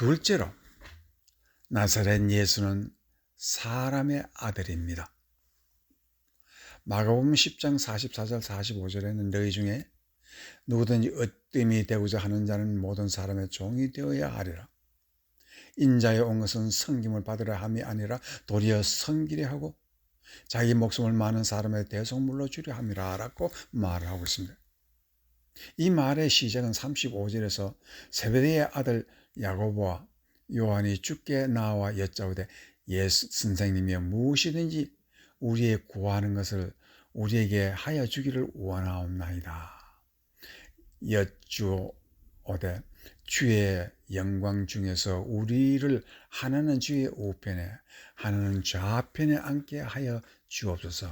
둘째로 나사렛 예수는 사람의 아들입니다. 마가복음 10장 44절 45절에는 너희 중에 누구든지 으뜸이 되고자 하는 자는 모든 사람의 종이 되어야 하리라. 인자에 온 것은 성김을 받으려 함이 아니라 도리어 성기려 하고 자기 목숨을 많은 사람의 대속물로 주려 함이라 라고 말을 하고 있습니다. 이 말의 시작은 35절에서 세베대의 아들 야고보와 요한이 죽게 나와 여짜오되 예수 선생님이 무엇이든지 우리의 구하는 것을 우리에게 하여 주기를 원하옵나이다. 여쭈오되 주의 영광 중에서 우리를 하나는 주의 우편에 하나는 좌편에 앉게 하여 주옵소서.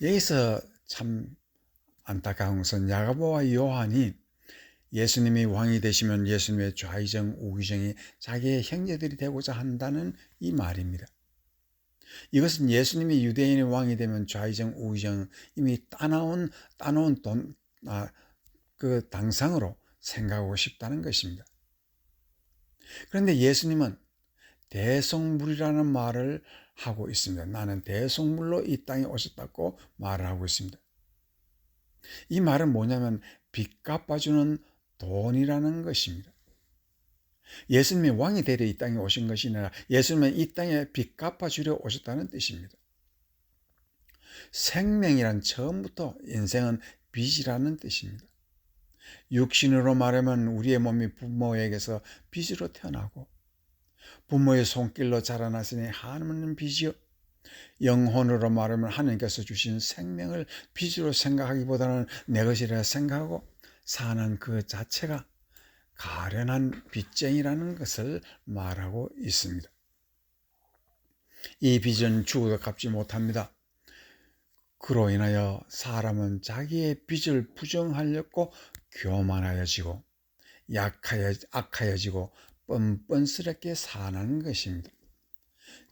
여기서 참 안타까운 것은 야고보와 요한이 예수님이 왕이 되시면 예수님의 좌의정, 우의정이 자기의 형제들이 되고자 한다는 이 말입니다. 이것은 예수님이 유대인의 왕이 되면 좌의정, 우의정 이미 따놓은 따놓은 돈, 아, 그 당상으로 생각하고 싶다는 것입니다. 그런데 예수님은 대성물이라는 말을 하고 있습니다. 나는 대성물로 이 땅에 오셨다고 말을 하고 있습니다. 이 말은 뭐냐면 빚 갚아주는 돈이라는 것입니다. 예수님이 왕이 되려 이 땅에 오신 것이 아니라 예수님은 이 땅에 빚 갚아주려 오셨다는 뜻입니다. 생명이란 처음부터 인생은 빚이라는 뜻입니다. 육신으로 말하면 우리의 몸이 부모에게서 빚으로 태어나고 부모의 손길로 자라났으니 하나님은 빚이요. 영혼으로 말하면 하나님께서 주신 생명을 빚으로 생각하기보다는 내 것이라 생각하고 사는 그 자체가 가련한 빚쟁이라는 것을 말하고 있습니다. 이 빚은 죽어도 갚지 못합니다. 그로 인하여 사람은 자기의 빚을 부정하려고 교만하여지고 약하여 악하여지고 뻔뻔스럽게 사는 것입니다.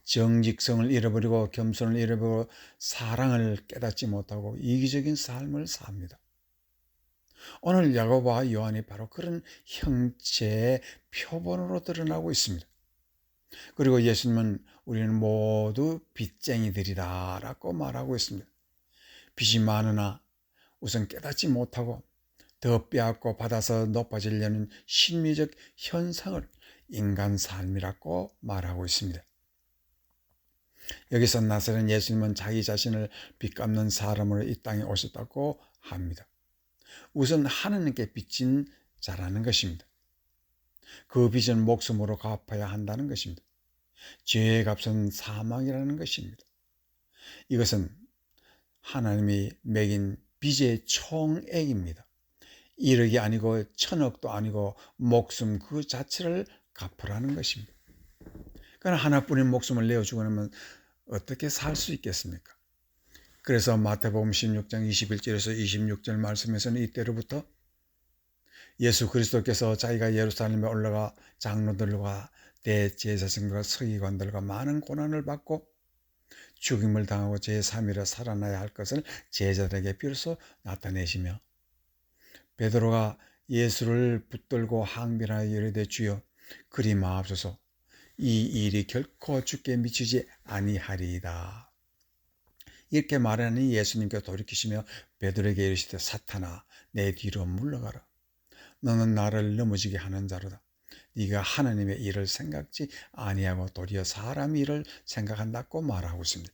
정직성을 잃어버리고 겸손을 잃어버리고 사랑을 깨닫지 못하고 이기적인 삶을 삽니다. 오늘 야고보와 요한이 바로 그런 형체의 표본으로 드러나고 있습니다. 그리고 예수님은 우리는 모두 빚쟁이들이다 라고 말하고 있습니다. 빚이 많으나 우선 깨닫지 못하고 더 빼앗고 받아서 높아지려는 심리적 현상을 인간 삶이라고 말하고 있습니다. 여기서 나사렛 예수님은 자기 자신을 빚 갚는 사람으로 이 땅에 오셨다고 합니다. 우선 하나님께 빚진 자라는 것입니다. 그 빚은 목숨으로 갚아야 한다는 것입니다. 죄의 값은 사망이라는 것입니다. 이것은 하나님이 매긴 빚의 총액입니다. 1억이 아니고 천억도 아니고 목숨 그 자체를 갚으라는 것입니다. 그러나 하나뿐인 목숨을 내어주고 나면 어떻게 살 수 있겠습니까? 그래서 마태복음 16장 21절에서 26절 말씀에서는 이때로부터 예수 그리스도께서 자기가 예루살렘에 올라가 장로들과 대제사장과 서기관들과 많은 고난을 받고 죽임을 당하고 제3일에 살아나야 할 것을 제자들에게 비로소 나타내시며 베드로가 예수를 붙들고 항변하여 이르되 주여 그리 마옵소서 이 일이 결코 죽게 미치지 아니하리이다. 이렇게 말하니 예수님께 돌이키시며 베드로에게 이르시되 사탄아 내 뒤로 물러가라. 너는 나를 넘어지게 하는 자로다. 네가 하나님의 일을 생각지 아니하고 도리어 사람 일을 생각한다고 말하고 있습니다.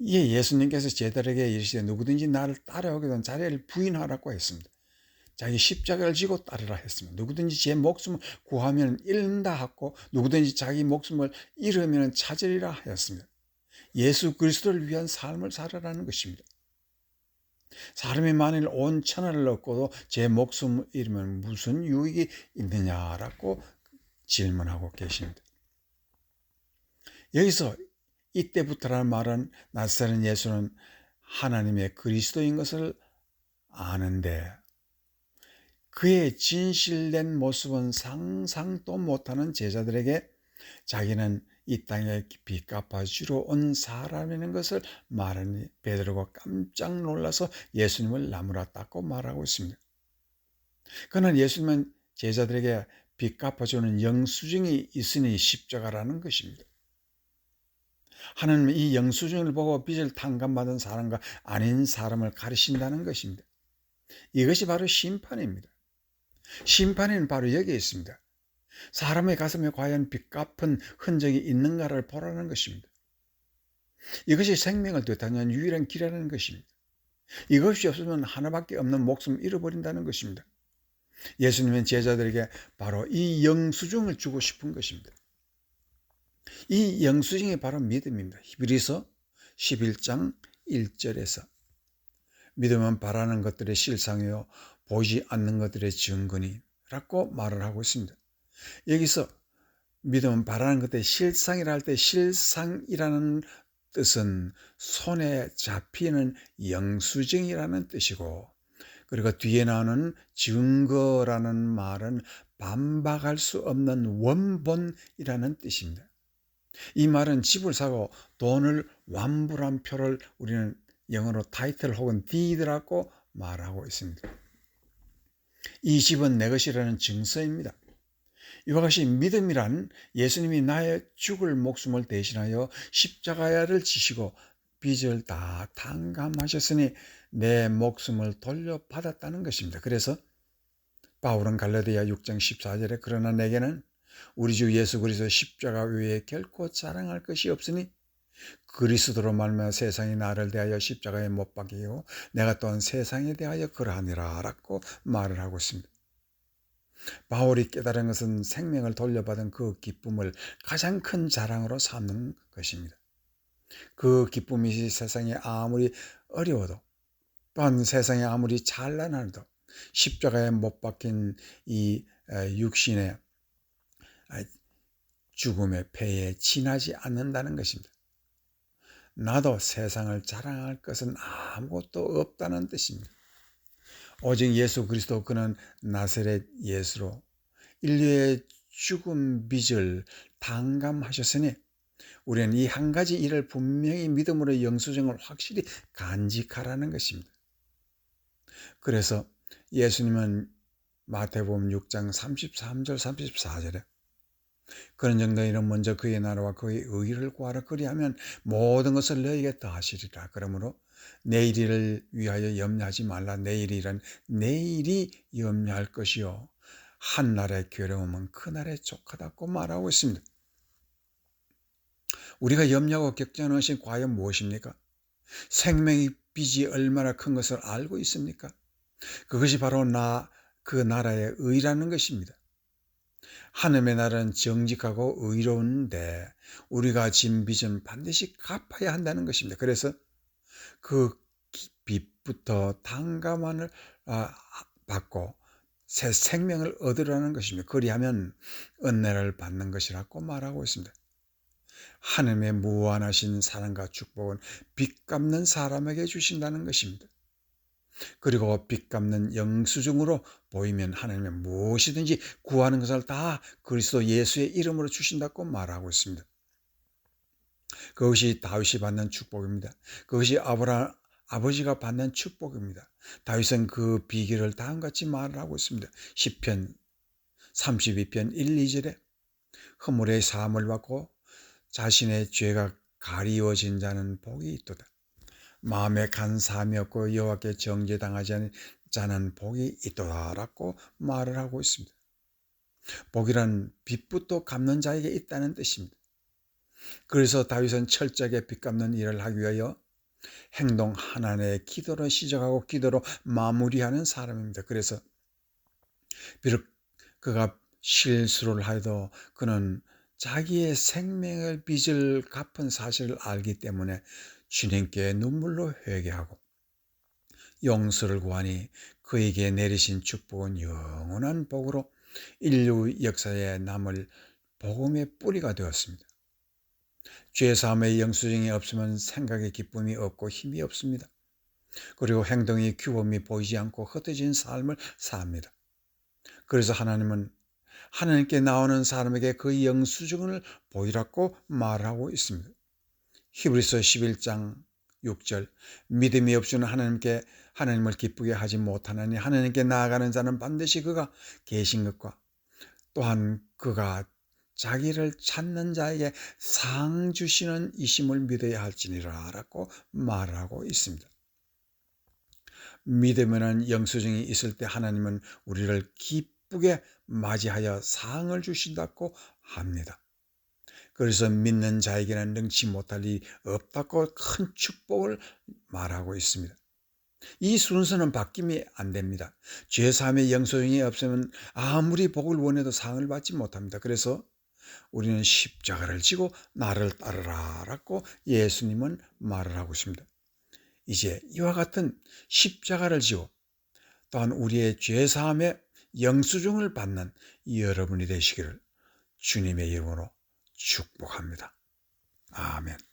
이에 예수님께서 제자들에게 이르시되 누구든지 나를 따라오게 된 자리를 부인하라고 했습니다. 자기 십자가를 지고 따르라 했습니다. 누구든지 제 목숨을 구하면 잃는다 하고 누구든지 자기 목숨을 잃으면 찾으리라 하였습니다. 예수 그리스도를 위한 삶을 살아라는 것입니다. 사람이 만일 온 천하를 얻고도 제 목숨을 잃으면 무슨 유익이 있느냐라고 질문하고 계십니다. 여기서 이때부터라는 말은 낯설은 예수는 하나님의 그리스도인 것을 아는데 그의 진실된 모습은 상상도 못하는 제자들에게 자기는 이 땅에 빚 갚아주러 온 사람이라는 것을 말하니 베드로가 깜짝 놀라서 예수님을 나무라 닦고 말하고 있습니다. 그는 예수님은 제자들에게 빚 갚아주는 영수증이 있으니 십자가라는 것입니다. 하나님은 이 영수증을 보고 빚을 탕감받은 사람과 아닌 사람을 가르친다는 것입니다. 이것이 바로 심판입니다. 심판에는 바로 여기에 있습니다. 사람의 가슴에 과연 빚 갚은 흔적이 있는가를 보라는 것입니다. 이것이 생명을 뜻하는 유일한 길이라는 것입니다. 이것이 없으면 하나밖에 없는 목숨을 잃어버린다는 것입니다. 예수님은 제자들에게 바로 이 영수증을 주고 싶은 것입니다. 이 영수증이 바로 믿음입니다. 히브리서 11장 1절에서 믿음은 바라는 것들의 실상이요 보이지 않는 것들의 증거니 라고 말을 하고 있습니다. 여기서 믿음은 바라는 것들의 실상이라 할 때 실상이라는 뜻은 손에 잡히는 영수증이라는 뜻이고 그리고 뒤에 나오는 증거라는 말은 반박할 수 없는 원본이라는 뜻입니다. 이 말은 집을 사고 돈을 완불한 표를 우리는 영어로 타이틀 혹은 디드라고 말하고 있습니다. 이 집은 내 것이라는 증서입니다. 이와 같이 믿음이란 예수님이 나의 죽을 목숨을 대신하여 십자가야를 지시고 빚을 다 탕감하셨으니 내 목숨을 돌려받았다는 것입니다. 그래서 바울은 갈라디아 6장 14절에 그러나 내게는 우리 주 예수 그리스도 십자가 외에 결코 자랑할 것이 없으니 그리스도로 말미암아 세상이 나를 대하여 십자가에 못 박이고 내가 또한 세상에 대하여 그러하니라라고 말을 하고 있습니다. 바울이 깨달은 것은 생명을 돌려받은 그 기쁨을 가장 큰 자랑으로 삼는 것입니다. 그 기쁨이 세상에 아무리 어려워도 또한 세상에 아무리 찬란하도 십자가에 못 박힌 이 육신의 죽음의 폐에 지나지 않는다는 것입니다. 나도 세상을 자랑할 것은 아무것도 없다는 뜻입니다. 오직 예수 그리스도 그는 나세렛 예수로 인류의 죽음 빚을 당감하셨으니 우리는 이 한 가지 일을 분명히 믿음으로 영수증을 확실히 간직하라는 것입니다. 그래서 예수님은 마태복음 6장 33절 34절에 그런 정도이는 먼저 그의 나라와 그의 의를 구하라 그리하면 모든 것을 너에게 더하시리라. 그러므로 내일을 위하여 염려하지 말라. 내일이란 내일이 염려할 것이요. 한 날의 괴로움은 그날의 족하다고 말하고 있습니다. 우리가 염려하고 걱정하는 것이 과연 무엇입니까? 생명의 빚이 얼마나 큰 것을 알고 있습니까? 그것이 바로 나, 그 나라의 의라는 것입니다. 하나님의 나라는 정직하고 의로운데 우리가 진 빚은 반드시 갚아야 한다는 것입니다. 그래서 그 빚부터 당감한을 아, 받고 새 생명을 얻으라는 것입니다. 그리하면 은혜를 받는 것이라고 말하고 있습니다. 하나님의 무한하신 사랑과 축복은 빚 갚는 사람에게 주신다는 것입니다. 그리고 빚 갚는 영수증으로 보이면 하나님은 무엇이든지 구하는 것을 다 그리스도 예수의 이름으로 주신다고 말하고 있습니다. 그것이 다윗이 받는 축복입니다. 그것이 아브라 아버지가 받는 축복입니다. 다윗은 그 비결을 다음같이 말을 하고 있습니다. 10편 32편 1, 2절에 허물의 사함을 받고 자신의 죄가 가리워진 자는 복이 있도다. 마음에 간 사함이 없고 여호와께 정죄당하지 않은 자는 복이 있도다라고 말을 하고 있습니다. 복이란 빚부터 갚는 자에게 있다는 뜻입니다. 그래서 다윗은 철저하게 빚 갚는 일을 하기 위하여 행동 하나의 기도로 시작하고 기도로 마무리하는 사람입니다. 그래서 비록 그가 실수를 하여도 그는 자기의 생명을 빚을 갚은 사실을 알기 때문에 주님께 눈물로 회개하고 용서를 구하니 그에게 내리신 축복은 영원한 복으로 인류 역사에 남을 복음의 뿌리가 되었습니다. 죄사함의 영수증이 없으면 생각의 기쁨이 없고 힘이 없습니다. 그리고 행동의 규범이 보이지 않고 흩어진 삶을 삽니다. 그래서 하나님은 하나님께 나오는 사람에게 그 영수증을 보이라고 말하고 있습니다. 히브리서 11장 6절 믿음이 없이는 하나님께 하나님을 기쁘게 하지 못하나니 하나님께 나아가는 자는 반드시 그가 계신 것과 또한 그가 자기를 찾는 자에게 상 주시는 이심을 믿어야 할지니라라고 말하고 있습니다. 믿으면은 영수증이 있을 때 하나님은 우리를 기쁘게 맞이하여 상을 주신다고 합니다. 그래서 믿는 자에게는 능치 못할 일이 없다고 큰 축복을 말하고 있습니다. 이 순서는 바뀜이 안 됩니다. 죄사함의 영소증이 없으면 아무리 복을 원해도 상을 받지 못합니다. 그래서 우리는 십자가를 지고 나를 따르라라고 예수님은 말을 하고 있습니다. 이제 이와 같은 십자가를 지고 또한 우리의 죄사함의 영수증을 받는 여러분이 되시기를 주님의 이름으로 축복합니다. 아멘.